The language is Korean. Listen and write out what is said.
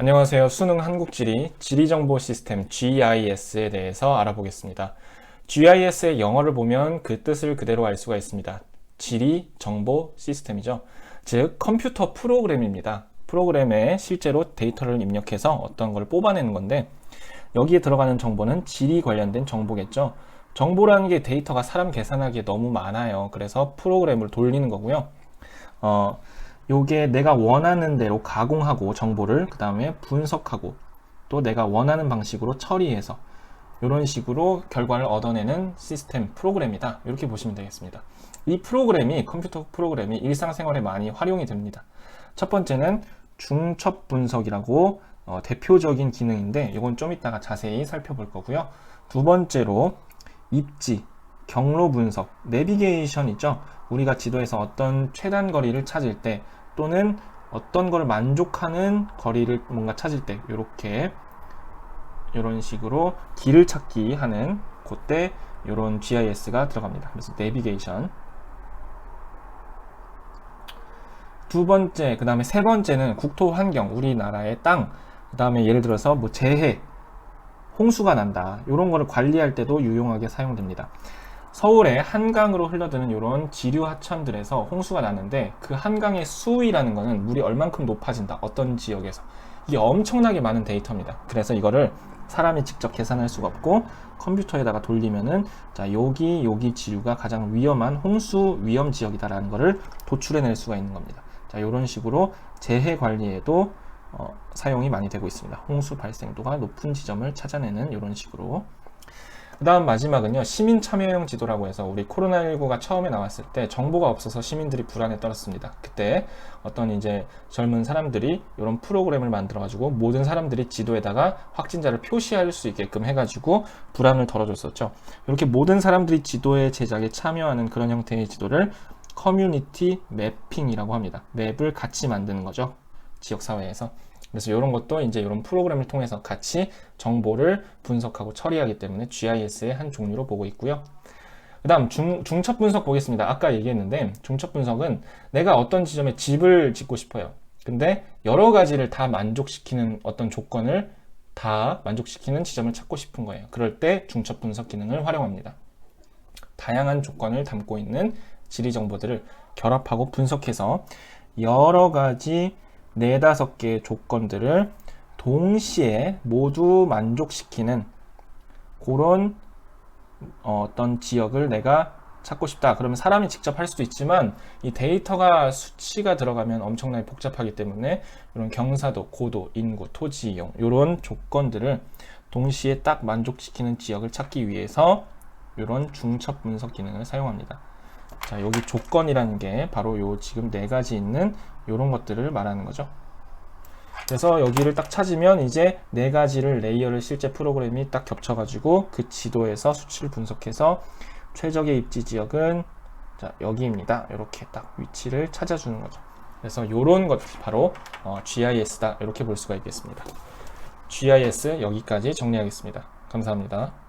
안녕하세요. 수능 한국지리 지리정보 시스템 GIS에 대해서 알아보겠습니다. GIS의 영어를 보면 그 뜻을 그대로 알 수가 있습니다. 지리 정보 시스템이죠. 즉 컴퓨터 프로그램입니다. 프로그램에 실제로 데이터를 입력해서 어떤 걸 뽑아내는 건데 여기에 들어가는 정보는 지리 관련된 정보겠죠. 정보라는 게 데이터가 사람 계산하기에 너무 많아요. 그래서 프로그램을 돌리는 거고요. 어, 요게 내가 원하는 대로 가공하고 정보를 그 다음에 분석하고 또 내가 원하는 방식으로 처리해서 이런 식으로 결과를 얻어내는 시스템 프로그램이다. 이렇게 보시면 되겠습니다. 이 프로그램이 컴퓨터 프로그램이 일상생활에 많이 활용이 됩니다. 첫 번째는 중첩 분석이라고 어, 대표적인 기능인데 이건 좀 이따가 자세히 살펴볼 거고요. 두 번째로 입지 경로 분석 내비게이션 있죠. 우리가 지도에서 어떤 최단 거리를 찾을 때 또는 어떤 걸 만족하는 거리를 뭔가 찾을 때 이렇게 이런 식으로 길을 찾기 하는 그때 이런 GIS가 들어갑니다. 그래서 내비게이션 두 번째, 그 다음에 세 번째는 국토 환경, 우리나라의 땅, 그 다음에 예를 들어서 뭐 재해, 홍수가 난다. 이런 거를 관리할 때도 유용하게 사용됩니다. 서울의 한강으로 흘러드는 이런 지류 하천들에서 홍수가 나는데 그 한강의 수위라는 거는 물이 얼만큼 높아진다. 어떤 지역에서. 이게 엄청나게 많은 데이터입니다. 그래서 이거를 사람이 직접 계산할 수가 없고 컴퓨터에다가 돌리면은 자 여기 여기 지류가 가장 위험한 홍수 위험 지역이다라는 거를 도출해낼 수가 있는 겁니다. 자 이런 식으로 재해 관리에도 어, 사용이 많이 되고 있습니다. 홍수 발생도가 높은 지점을 찾아내는 이런 식으로 그 다음 마지막은요 시민 참여형 지도라고 해서 우리 코로나19가 처음에 나왔을 때 정보가 없어서 시민들이 불안에 떨었습니다. 그때 어떤 이제 젊은 사람들이 이런 프로그램을 만들어 가지고 모든 사람들이 지도에다가 확진자를 표시할 수 있게끔 해가지고 불안을 덜어줬었죠. 이렇게 모든 사람들이 지도의 제작에 참여하는 그런 형태의 지도를 커뮤니티 매핑이라고 합니다. 맵을 같이 만드는 거죠. 지역사회에서 그래서 이런 것도 이제 이런 프로그램을 통해서 같이 정보를 분석하고 처리하기 때문에 GIS의 한 종류로 보고 있고요. 그 다음 중, 중첩 분석 보겠습니다. 아까 얘기했는데 중첩 분석은 내가 어떤 지점에 집을 짓고 싶어요. 근데 여러 가지를 다 만족시키는 어떤 조건을 다 만족시키는 지점을 찾고 싶은 거예요. 그럴 때 중첩 분석 기능을 활용합니다. 다양한 조건을 담고 있는 지리 정보들을 결합하고 분석해서 여러 가지 네다섯 개의 조건들을 동시에 모두 만족시키는 그런 어, 어떤 지역을 내가 찾고 싶다. 그러면 사람이 직접 할 수도 있지만 이 데이터가 수치가 들어가면 엄청나게 복잡하기 때문에 이런 경사도, 고도, 인구, 토지 이용 이런 조건들을 동시에 딱 만족시키는 지역을 찾기 위해서 이런 중첩 분석 기능을 사용합니다. 자, 여기 조건이라는 게 바로 요 지금 네 가지 있는 이런 것들을 말하는 거죠. 그래서 여기를 딱 찾으면 이제 네 가지를 레이어를 실제 프로그램이 딱 겹쳐가지고 그 지도에서 수치를 분석해서 최적의 입지 지역은 자, 여기입니다. 이렇게 딱 위치를 찾아주는 거죠. 그래서 이런 것이 바로 어, GIS다. 이렇게 볼 수가 있겠습니다. GIS 여기까지 정리하겠습니다. 감사합니다.